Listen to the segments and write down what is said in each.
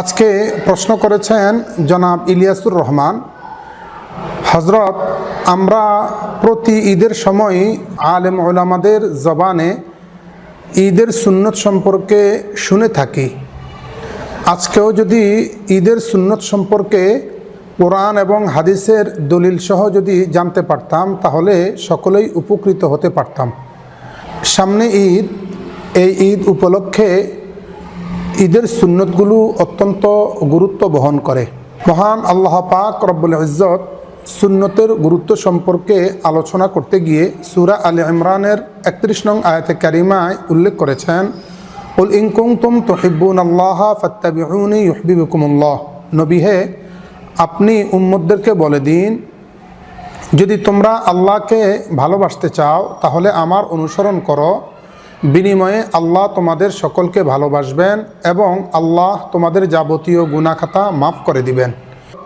আজকে প্রশ্ন করেছেন জনাব ইলিয়াসুর রহমান হজরত আমরা প্রতি ঈদের সময় আলেম ওলামাদের জবানে ঈদের সুন্নত সম্পর্কে শুনে থাকি। আজকেও যদি ঈদের সুন্নত সম্পর্কে কোরআন এবং হাদিসের দলিল সহ যদি জানতে পারতাম, তাহলে সকলেই উপকৃত হতে পারতাম। সামনে ঈদ, এই ঈদ উপলক্ষে ঈদের সুন্নতগুলো অত্যন্ত গুরুত্ব বহন করে। মহান আল্লাহ পাক রব্বুল ইজ্জত সুন্নতের গুরুত্ব সম্পর্কে আলোচনা করতে গিয়ে সুরা আলী ইমরানের একত্রিশ নং আয়াতে কারিমায় উল্লেখ করেছেন উল ইনকুম তুম তহিবুন আল্লাহ ফত্তাবিউনি ইহবিবুকুমুল্লাহ নবী হে, আপনি উম্মদদেরকে বলে দিন, যদি তোমরা আল্লাহকে ভালোবাসতে চাও, তাহলে আমার অনুসরণ করো বিনিময়ে আল্লাহ তোমাদের সকলকে ভালোবাসবেন এবং আল্লাহ তোমাদের যাবতীয় গুনাখাতা মাফ করে দিবেন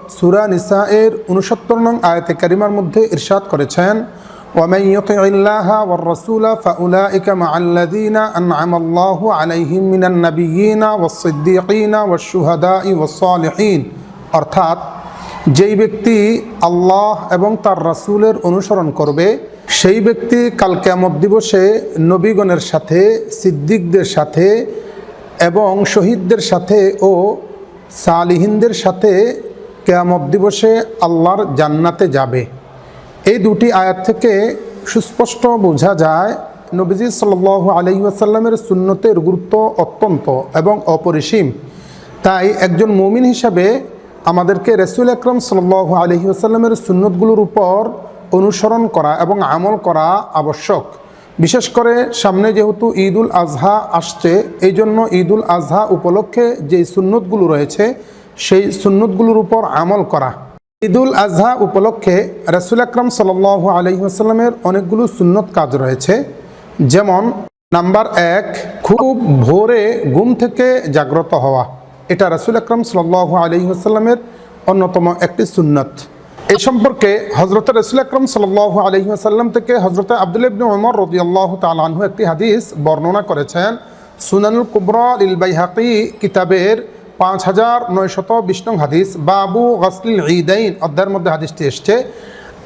সুরা নিসা এর উনসত্তর নং আয়তে কারিমার মধ্যে ইরশাদ করেছেন ومن يطع الله والرسول فأولئك مع الذين أنعم الله عليهم من النبيين والصديقين والشهداء والصالحين অর্থাৎ যেই ব্যক্তি আল্লাহ এবং তার রাসূলের অনুসরণ করবে সেই ব্যক্তি কাল কেয়ামত দিবসে নবীগণের সাথে, সিদ্দিকদের সাথে এবং শহীদদের সাথে ও সালিহিনদের সাথে কেয়ামত দিবসে আল্লাহর জান্নাতে যাবে। এই দুটি আয়াত থেকে সুস্পষ্ট বোঝা যায় নবীজি সাল আলহিউসাল্লামের সুন্নতের গুরুত্ব অত্যন্ত এবং অপরিসীম। তাই একজন মুমিন হিসাবে আমাদেরকে রসুল আকরম সাল আলহি আসাল্লামের সুন্নতগুলোর উপর অনুসরণ করা এবং আমল করা আবশ্যক। বিশেষ করে সামনে যেহেতু ঈদ উল আজহা আসছে এই জন্য ঈদ উল আজহা উপলক্ষে যে সুন্নতগুলো রয়েছে, সেই সুন্নতগুলোর উপর আমল করা। ঈদ উল আজহা উপলক্ষে রসুল আকরম সাল আলহিহাস্লামের অনেকগুলো সুন্নত কাজ রয়েছে। যেমন, নাম্বার এক, খুব ভোরে ঘুম থেকে জাগ্রত হওয়া। এটা রসুল আকরম সাল আলহিহাস্লামের অন্যতম একটি সুন্নত। এই সম্পর্কে হজরত রসুল আকরম সাল আলহিহাসাল্লাম থেকে হজরত আব্দুল ইবনে ওমর রদি আল্লাহ তালাহু একটি হাদিস বর্ণনা করেছেন সুনানুল কুবরা ইল বাইহাকি কিতাবের পাঁচ হাজার নয়শত বিশ নং হাদিস বাবু গসলিল ঈদাইন অধ্যায়ের মধ্যে হাদিসটি এসছে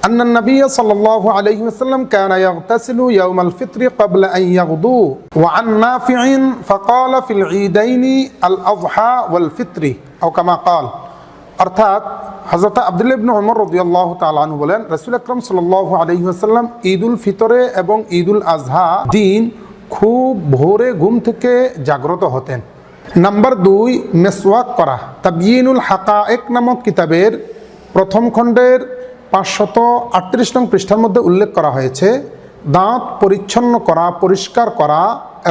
أن النبي صلى الله عليه وسلم كان يغتسل يوم الفطر قبل أن يغدو وعن نافع فقال في العيدين الأضحى والفطر أو كما قال অর্থাৎ হজরত আবদুল্লাহ ইবনে ওমর রদিয়াল্লাহ তালানু বলেন, রসুল আকরম সাল আলহি আসাল্লাম ঈদ উল ফিতরে এবং ঈদ উল আজহা দিন খুব ভোরে ঘুম থেকে জাগ্রত হতেন। নাম্বার দুই, মেসওয়াক করা। তাবিনুল হাকা এক নামক কিতাবের প্রথম খণ্ডের পাঁচশত আটত্রিশ নং পৃষ্ঠার মধ্যে উল্লেখ করা হয়েছে, দাঁত পরিচ্ছন্ন করা, পরিষ্কার করা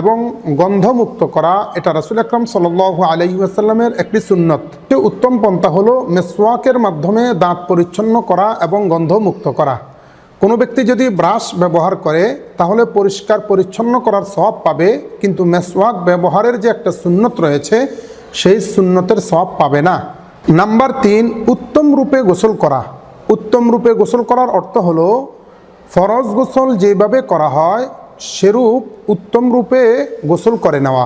এবং গন্ধমুক্ত করা, এটা রাসুল আকরম সাল আলহি আসাল্লামের একটি সুন্নত। উত্তম পন্থা হলো মেসওয়াকের মাধ্যমে দাঁত পরিচ্ছন্ন করা এবং গন্ধমুক্ত করা। কোনো ব্যক্তি যদি ব্রাশ ব্যবহার করে, তাহলে পরিষ্কার পরিচ্ছন্ন করার সব পাবে, কিন্তু মেসওয়াক ব্যবহারের যে একটা সুন্নত রয়েছে, সেই সুন্নতের সব পাবে না। নাম্বার তিন, উত্তম রূপে গোসল করা। উত্তম রূপে গোসল করার অর্থ হলো, ফরজ গোসল যেভাবে করা হয় সেরূপ উত্তম রূপে গোসল করে নেওয়া।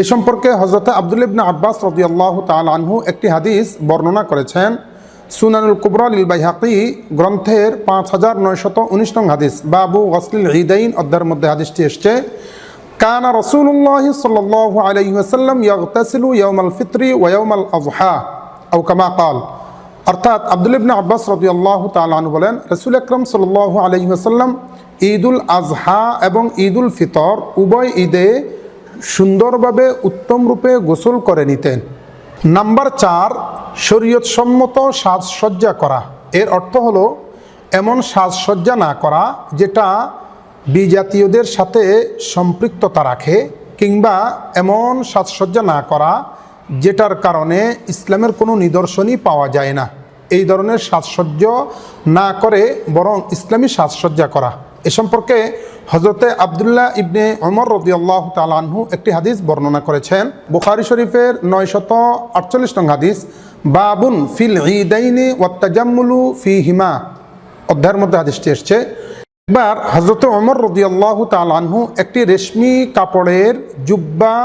এ সম্পর্কে হজরত আবদুল ইবনা আব্বাস রদি আল্লাহ আনহু একটি হাদিস বর্ণনা করেছেন। সুনানুল কুবরাল ইল বাইহাকি গ্রন্থের পাঁচ হাজার নয়শত উনিশ নং হাদিস। বাবু গসলিল ঈদাইন অধ্যায়ের মধ্যে হাদিসটি এসছে, কানা রসুল্লাহ সাল্লাহ আলহি ওসাল্লাম ইয়াগতাসিলু ইয়ৌমাল ফিত্রি ওয়ৌমাল আজহা আউ কামা কাল। অর্থাৎ আব্দুল ইবনা আব্বাস রদি আল্লাহ তালু বলেন, রসুল আকরম সাল আলহি আসাল্লাম ঈদুল আজহা এবং ঈদুল ফিতর উভয় ঈদে সুন্দরভাবে উত্তম রূপে গোসল করে নিতেন। নাম্বার চার, শরীয়তসম্মত সাজসজ্জা করা। এর অর্থ হলো এমন সাজসজ্জা না করা যেটা বিজাতীয়দের সাথে সম্পৃক্ততা রাখে কিংবা এমন সাজসজ্জা না করা যেটার কারণে ইসলামের কোনো নিদর্শনই পাওয়া যায় না। এই ধরনের সাজসজ্জ না করে বরং ইসলামী সাজসজ্জা করা। এ সম্পর্কে হজরতে আবদুল্লাহ ইবনে অমর রদি আল্লাহ তালাহু একটি হাদিস বর্ণনা করেছেন। বুখারি শরীফের নয়শত আটচল্লিশ নং হাদিস, বাবুন ফিল ঈদাইনি ওয়াত্তাজাম্মুলু ফি হিমা অধ্যায়ের মধ্যে হাদিসটি এসছে। এবার হজরত অমর রদি আল্লাহ তালাহু একটি রেশমি কাপড়ের জুব্বা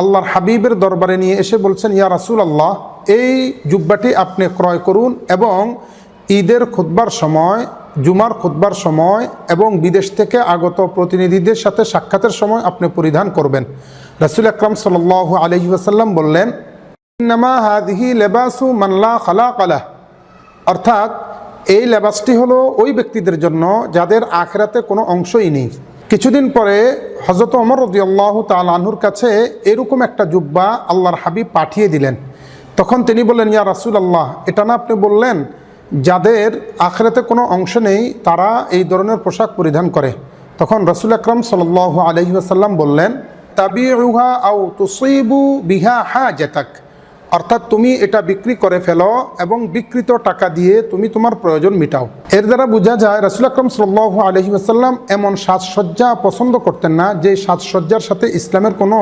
আল্লাহর হাবিবের দরবারে নিয়ে এসে বলছেন, ইয়া রাসুল আল্লাহ এই জুব্বাটি আপনি ক্রয় করুন এবং ঈদের খুতবার সময় জুমার খুতবার সময় এবং বিদেশ থেকে আগত প্রতিনিধিদের সাথে সাক্ষাতের সময় আপনি পরিধান করবেন। রাসুল আকরাম সাল আলহি আসাল্লাম বললেন, ইন্নামা লেবাসু মাল্লা খালা কালাহ অর্থাৎ, এই লেবাসটি হলো ওই ব্যক্তিদের জন্য যাদের আখেরাতে কোনো অংশই নেই। কিছুদিন পরে হজরত অমর রদিয়াল্লাহ তালাহুর কাছে এরকম একটা জুব্বা আল্লাহর হাবিব পাঠিয়ে দিলেন। তখন তিনি বললেন, ইয়া রাসুল আল্লাহ এটা না আপনি বললেন যাদের আখেরাতে কোনো অংশ নেই, তারা এই ধরনের পোশাক পরিধান করে। তখন রসুল আকরম সাল আলহি আসাল্লাম বললেন রুহা আউ তুসইবু বিহা হা জেতাক অর্থাৎ তুমি এটা বিক্রি করে ফেলো এবং বিকৃত টাকা দিয়ে তুমি তোমার প্রয়োজন মিটাও। এর দ্বারা বোঝা যায়, রসুল আকরম সাল আলহি আসাল্লাম এমন সাজসজ্জা পছন্দ করতেন না, যে সাজসজ্জার সাথে ইসলামের কোনো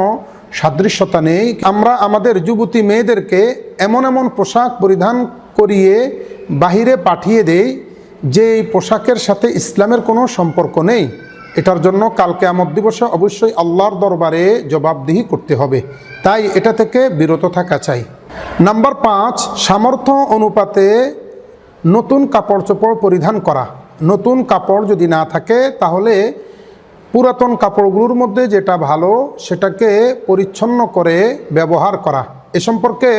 সাদৃশ্যতা নেই। আমরা আমাদের যুবতী মেয়েদেরকে এমন এমন পোশাক পরিধান করিয়ে বাহিরে পাঠিয়ে দেই যে এই পোশাকের সাথে ইসলামের কোনো সম্পর্ক নেই। এটার জন্য কালকে আমদ দিবসে অবশ্যই আল্লাহর দরবারে জবাবদিহি করতে হবে। তাই এটা থেকে বিরত থাকা চাই। নাম্বার পাঁচ, সামর্থ্য অনুপাতে নতুন কাপড় চোপড় পরিধান করা। নতুন কাপড় যদি না থাকে, তাহলে পুরাতন কাপড়গুলোর মধ্যে যেটা ভালো, সেটাকে পরিচ্ছন্ন করে ব্যবহার করা। এ সম্পর্কে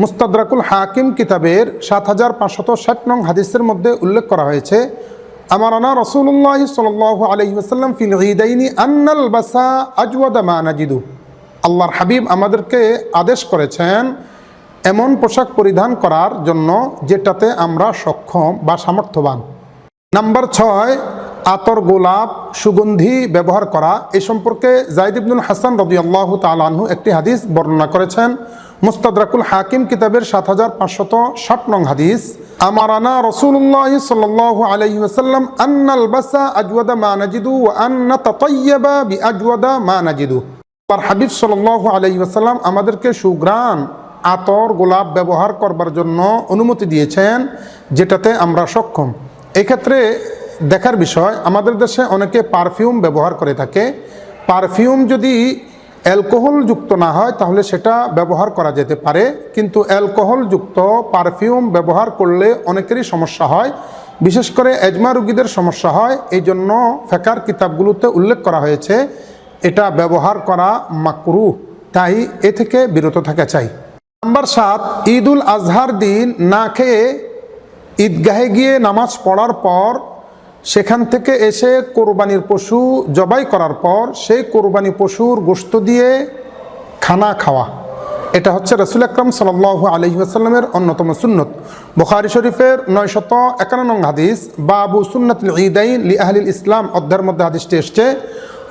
মুস্তাদরাকুল হাকিম কিতাবের সাত হাজার পাঁচশত ষাট নং হাদিসের মধ্যে উল্লেখ করা হয়েছে আমার আনা রসুল্লাহ সাল আলহিম ফিল ঈদাইনি আন্নাল বাসা আজওয়াদা মা নাজিদু। আল্লাহর হাবিব আমাদেরকে আদেশ করেছেন এমন পোশাক পরিধান করার জন্য যেটাতে আমরা সক্ষম বা সামর্থ্যবান। নাম্বার ছয় আতর গোলাপ সুগন্ধি ব্যবহার করা, এ সম্পর্কে জাইদ ইবনুল হাসান রবি আল্লাহ তালাহু একটি হাদিস বর্ণনা করেছেন। মুস্তাদরাকুল হাকিম কিতাবের সাত হাজার পাঁচশত ষাট নং হাদিস। আমারানা রসুল্লাহ সাল্লাহ আলহি ওসাল্লাম আন্নাল বাসা আজওয়াদা মা নাজিদু আন্না তাতাইয়াবা বি আজওয়াদা মা নাজিদু। আর হাবিব সাল্লাহ আলহি ওসাল্লাম আমাদেরকে সুগ্রাণ আতর গোলাপ ব্যবহার করবার জন্য অনুমতি দিয়েছেন, যেটাতে আমরা সক্ষম। এক্ষেত্রে দেখার বিষয়, আমাদের দেশে অনেকে পারফিউম ব্যবহার করে থাকে। পারফিউম যদি অ্যালকোহল যুক্ত না হয়, তাহলে সেটা ব্যবহার করা যেতে পারে। কিন্তু অ্যালকোহল যুক্ত পারফিউম ব্যবহার করলে অনেকেরই সমস্যা হয়। বিশেষ করে এজমা রুগীদের সমস্যা হয়। এই জন্য ফেকার কিতাবগুলোতে উল্লেখ করা হয়েছে, এটা ব্যবহার করা মাকরু। তাই এ থেকে বিরত থাকা চাই। নাম্বার সাত, ঈদুল আজহার দিন না খেয়ে ঈদগাহে গিয়ে নামাজ পড়ার পর সেখান থেকে এসে কোরবানির পশু জবাই করার পর সেই কোরবানি পশুর গোস্ত দিয়ে খানা খাওয়া। এটা হচ্ছে রসুল আকরম সাল আলহি আসাল্লামের অন্যতম সুন্নত। বুখারি শরীফের নয়শত একান্ন হাদিস, বাবু সুন্নত ঈদাইন লি আহলিল ইসলাম অধ্যায়ের মধ্যে হাদিসটি এসছে,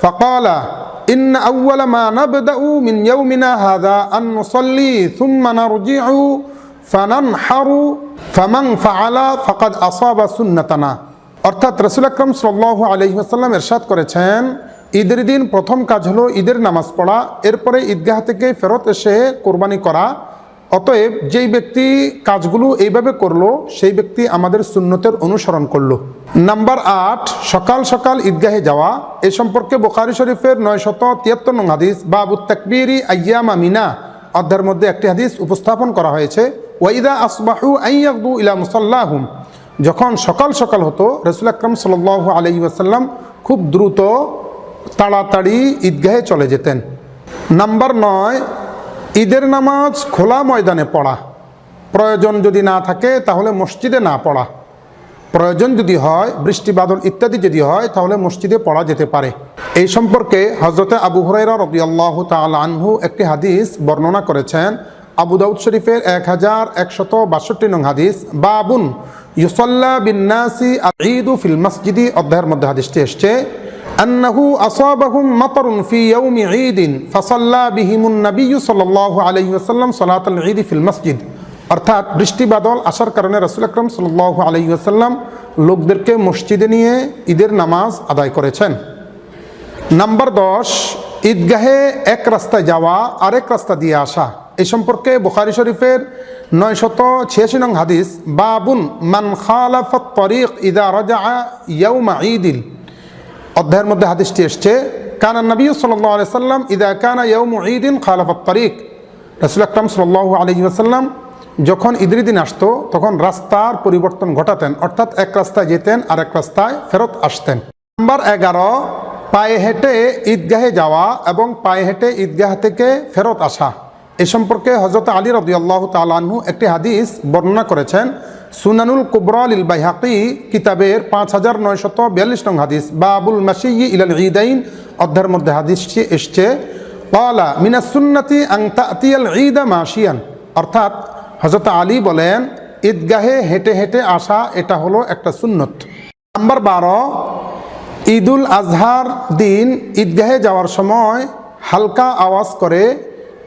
ফকালা ইন আউ্বাল মা নাবদাউ মিন ইয়াউমিনা হাদা আন নুসাল্লি থুম্মা নারজিউ ফানানহারু ফামান ফাআলা ফাকাদ আসাবা সুন্নাতানা। অর্থাৎ রসুল আকরম সাল্লাহ আলহিহাসাল্লাম এরশাদ করেছেন, ঈদের দিন প্রথম কাজ হলো ঈদের নামাজ পড়া, এরপরে ঈদগাহ থেকে ফেরত এসে কোরবানি করা। অতএব যেই ব্যক্তি কাজগুলো এইভাবে করল, সেই ব্যক্তি আমাদের সুন্নতের অনুসরণ করল। নাম্বার আট, সকাল সকাল ঈদগাহে যাওয়া। এ সম্পর্কে বোখারি শরীফের নয় শত তিয়াত্তর নং হাদিস বাবু তাকবিরি আয়ামা মিনা অধ্যায়ের মধ্যে একটি হাদিস উপস্থাপন করা হয়েছে ওয়াইদা আসবাহু আইয়াকদু ইলা মুসাল্লাহুম। যখন সকাল সকাল হতো, রসুল আকরম সাল আলহি আসাল্লাম খুব দ্রুত তাড়াতাড়ি ঈদগাহে চলে যেতেন। নাম্বার নয়, ঈদের নামাজ খোলা ময়দানে পড়া। প্রয়োজন যদি না থাকে, তাহলে মসজিদে না পড়া। প্রয়োজন যদি হয়, বৃষ্টি, বাদল ইত্যাদি যদি হয়, তাহলে মসজিদে পড়া যেতে পারে। এই সম্পর্কে হজরতে আবু হরাইরা রবি আল্লাহ তাল আনহু একটি হাদিস বর্ণনা করেছেন। আবু দাউদ শরীফের এক হাজার একশত বাষট্টি নং হাদিস, বাবুন ইউসল্লা বিন্নাসি ঈদ ফিল মসজিদি, অধ্যায়ের মধ্যে হাদিসটি এসছে, আন্নাহু مطر في يوم عيد فصلى بهم বিহিমুন صلى الله عليه وسلم সালাতাল العيد في المسجد অর্থাৎ বৃষ্টি, বাদল আসার কারণে রসুল আকরম সাল্লাহ আলাইহি আসাল্লাম লোকদেরকে মসজিদে নিয়ে ঈদের নামাজ আদায় করেছেন। নাম্বার দশ, ঈদগাহে এক রাস্তায় যাওয়া, আরেক রাস্তা দিয়ে আসা। এই সম্পর্কে বুখারি শরীফের নয় শত ছিয়াশি নং হাদিস, বাবুন মান খালাফত ইদা রাজা ইয়াউমা ঈদিল। অধ্যায়ের মধ্যে হাদিসটি এসছে, কানা নবী সাল্লাম ইদা কানা ইয়ৌম ঈদিন খালাফত তারিক। রসুল আকরাম সাল্লাহ আলহি আসাল্লাম যখন ঈদের দিন আসতো, তখন রাস্তার পরিবর্তন ঘটাতেন, অর্থাৎ এক রাস্তায় যেতেন আর এক রাস্তায় ফেরত আসতেন। নাম্বার এগারো, পায়ে হেঁটে ঈদগাহে যাওয়া এবং পায়ে হেঁটে ঈদগাহ থেকে ফেরত আসা। এ সম্পর্কে হজরত আলী রবি আল্লাহ তালাহু একটি হাদিস বর্ণনা করেছেন। সুনানুল কুবরাল ইল বাইহাকি কিতাবের পাঁচ হাজার নয়শত বিয়াল্লিশ নং হাদিস। বাবুল মাসি ইলাল ঈদাইন অধ্যায়ের মধ্যে হাদিসটি এসছে। পালা মিনা সুন্নতি আংতাতিয়াল ঈদা মাসিয়ান অর্থাৎ হজরত আলী বলেন, ঈদগাহে হেঁটে হেঁটে আসা এটা হলো একটা সুন্নত। নাম্বার বারো, ঈদুল আজহার দিন ঈদগাহে যাওয়ার সময় হালকা আওয়াজ করে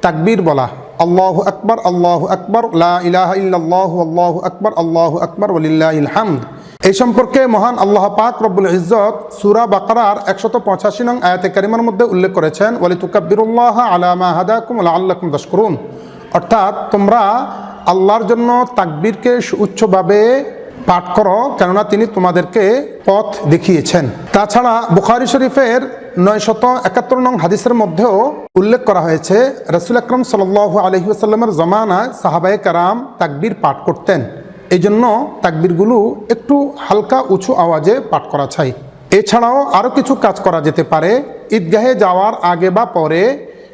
তাকবীর বলা। আল্লাহ আকবর আল্লাহ আকবর ইলাহা ইল্লাল্লাহু, আল্লাহু আকবর, আল্লাহ আকবর ওলিল্লাহিল হামদ। এই সম্পর্কে মহান আল্লাহ পাক রব্বুল ইজ্জত সুরা বাকারার একশত পঁচাশি নং আয়াতে কারিমার মধ্যে উল্লেখ করেছেন ওয়ালি তুকাব্বিরুল্লাহ আলামা হাদাকুম আল্লাহকুম দশকরুন অর্থাৎ তোমরা আল্লাহর জন্য তাকবীরকে উচ্চভাবে পাঠ করো, কেননা তিনি তোমাদেরকে পথ দেখিয়েছেন। তাছাড়া বুখারি শরীফের নয়শত একাত্তর নং হাদিসের মধ্যেও উল্লেখ করা হয়েছে, রসুল আকরম সাল আলহিউসাল্লামের জমানায় সাহাবায়ে কারাম তাকবির পাঠ করতেন। এই জন্য তাকবিরগুলো একটু হালকা উঁচু আওয়াজে পাঠ করা চাই। এছাড়াও আরও কিছু কাজ করা যেতে পারে। ঈদগাহে যাওয়ার আগে বা পরে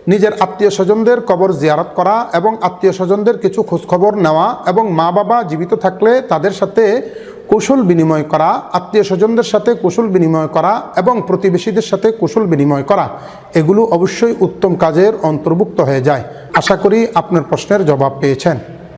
নিজের আত্মীয় স্বজনদের কবর জিয়ারত করা এবং আত্মীয় স্বজনদের কিছু খোঁজখবর নেওয়া এবং মা বাবা জীবিত থাকলে তাদের সাথে কুশল বিনিময় করা, আত্মীয় স্বজনদের সাথে কুশল বিনিময় করা এবং প্রতিবেশীদের সাথে কুশল বিনিময় করা, এগুলো অবশ্যই উত্তম কাজের অন্তর্ভুক্ত হয়ে যায়। আশা করি আপনার প্রশ্নের জবাব পেয়েছেন।